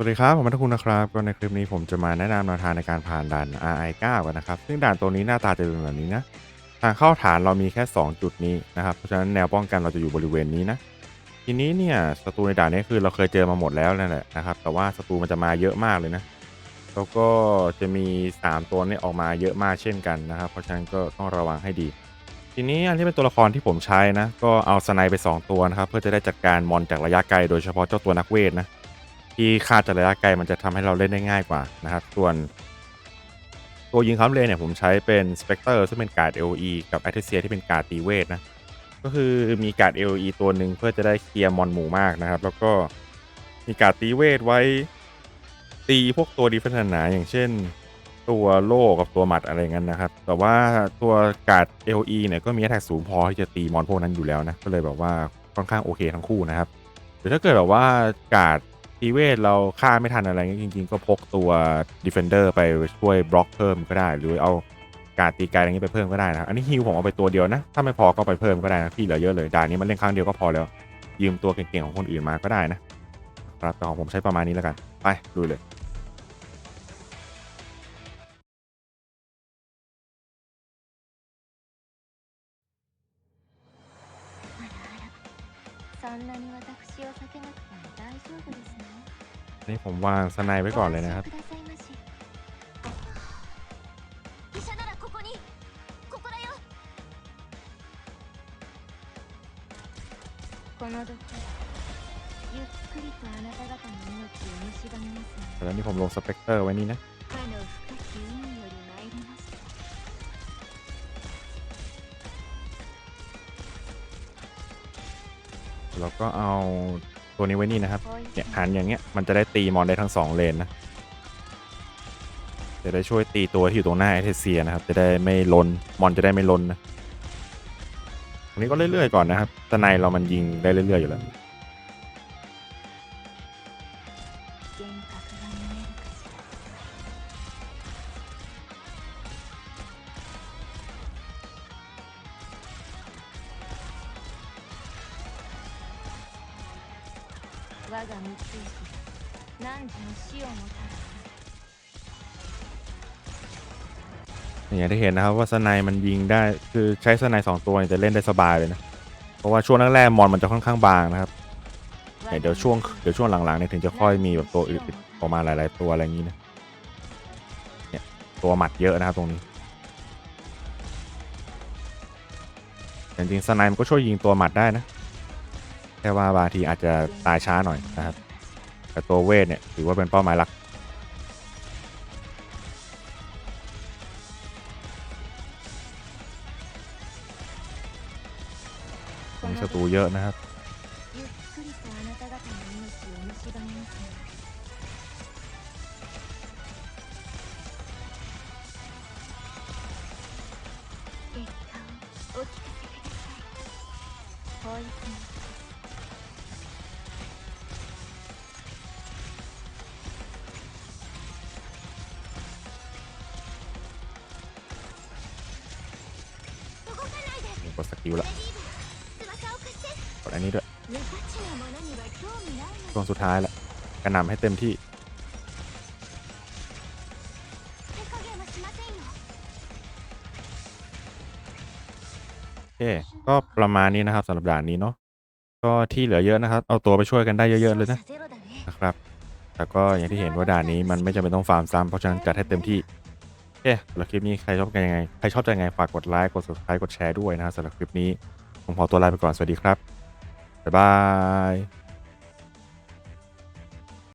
สวัสดีครับ ผมมัทคุณนะครับ ก็ในคลิปนี้ผมจะมาแนะนำแนวทางในการผ่านด่าน RI9 กันนะครับ ซึ่งด่านตัวนี้หน้าตาจะเป็นแบบนี้นะ ทางเข้าฐานเรามีแค่ 2 จุดนี้นะครับ เพราะฉะนั้นแนวป้องกันเราจะอยู่บริเวณนี้นะ ทีนี้เนี่ยศัตรูในด่านนี้คือเราเคยเจอมาหมดแล้วนั่นแหละนะครับ แต่ว่าศัตรูมันจะมาเยอะมากเลยนะ แล้วก็จะมี 3 ตัวนี้ออกมาเยอะมากเช่นกันนะครับ เพราะฉะนั้นก็ต้องระวังให้ดี ทีนี้อันที่เป็นตัวละครที่ผมใช้นะ ก็เอาสไนไป 2 ตัวนะครับ เพื่อจะได้จัดการมอนจากระยะไกลโดยเฉพาะเจ้าตัวนักเวทนะ ที่ฆ่าจากระยะไกลมันจะทำให้เราเล่นได้ง่ายกว่านะครับ ส่วน ตัวยิงค้ำเลนเนี่ยผมใช้เป็น Spectre ซึ่งเป็นการ์ด LE กับ a t t e s i a ที่เป็นการ์ดตีเวทนะ ก็คือมีการ์ด LE ตัวหนึ่งเพื่อจะได้เคลียร์มอนหมู่มากนะครับ แล้วก็มีการ์ดตีเวทไว้ตีพวกตัวดีเฟนหนาอย่างเช่น ตัวโล่กับตัวหมัดอะไรเงี้ยนะครับ แต่ว่าตัวการ์ด LE เนี่ยก็มี a t t a c สูงพอที่จะตีมอนพวกนั้นอยู่แล้วนะ ก็เลยแบบว่าค่อนข้างโอเคทั้งคู่นะครับหรือถ้าเกิดแบบว่าการ์ด ตีเวทเราฆ่าไม่ทันอะไรเงี้ยจริง ๆ ก็พกตัว Defender ไปช่วยบล็อกเพิ่มก็ได้ หรือเอาการตีไกลอะไรเงี้ยไปเพิ่มก็ได้นะอันนี้ฮิวผมเอาไปตัวเดียวนะ ถ้าไม่พอก็ไปเพิ่มก็ได้นะที่เหลือเยอะเลยด่านนี้มันเล่นครั้งเดียวก็พอแล้ว ยืมตัวเก่งๆของคนอื่นมาก็ได้นะครับแต่ของผมใช้ประมาณนี้แล้วกันไปดูเลย そんなに私を避けなくても大丈夫ですね นี่ผมวางสไนไว้ก่อนเลยนะครับ ご安心くださいまし医者ならここにここだよこの毒ゆっくりとあなた方の命を蝕みますね แล้วนี่ผมลงสเปกเตอร์ไว้นี่นะ かの深き海より参 แล้วก็เอาตัวนี้ไว้นี่นะครับเนี่ยหันอย่างเงี้ยมันจะได้ตีมอนได้ทั้งสองเลนนะจะได้ช่วยตีตัวที่อยู่ตรงหน้าไอเทเซียนะครับ จะได้ไม่ลนมอนจะได้ไม่ลนนะตรงนี้ก็เรื่อยๆก่อนนะครับตะไนเรามันยิงได้เรื่อยๆอยู่แล้ว 我が三つ石何時の死をもたらす อย่างที่เห็นนะครับว่าสไนมันยิงได้คือใช้สไนสองตัวเนี่ยจะเล่นได้สบายเลยนะ เพราะว่าช่วงแรกๆมอนมันจะค่อนข้างบางนะครับเนี่ยเดี๋ยวช่วงเดี๋ยวช่วงหลังๆเนี่ยถึงจะค่อยมีแบบตัวอื่นออกมาหลายๆตัวอะไรอย่างนี้นะเนี่ยตัวหมัดเยอะนะครับตรงนี้แต่จริงๆสไนมันก็ช่วยยิงตัวหมัดได้นะ แค่ว่าบางทีอาจจะตายช้าหน่อยนะครับ แต่ตัวเวทเนี่ยถือว่าเป็นเป้าหมายหลัก มีศัตรูเยอะนะครับ ゆっくりとあなた方の命を蝕みますね結果をお聞かせください กดสกิลละกดอันนี้ด้วยช่วงสุดท้ายละกระหน่ำให้เต็มที่โอเคก็ประมาณนี้นะครับสำหรับด่านนี้เนาะก็ที่เหลือเยอะนะครับ เอาตัวไปช่วยกันได้เยอะๆเลยนะนะครับแต่ก็อย่างที่เห็นว่าด่านนี้มันไม่จำเป็นต้องฟาร์มซ้ำเพราะฉะนั้นจัดให้เต็มที่ โอเคสำหรับคลิปนี้ใครชอบกันยังไง ใครชอบใจยังไง ฝากกดไลค์ กด subscribe กดแชร์ด้วยนะฮะสำหรับคลิปนี้ ผมขอตัวลาไปก่อน สวัสดีครับ บ๊ายบาย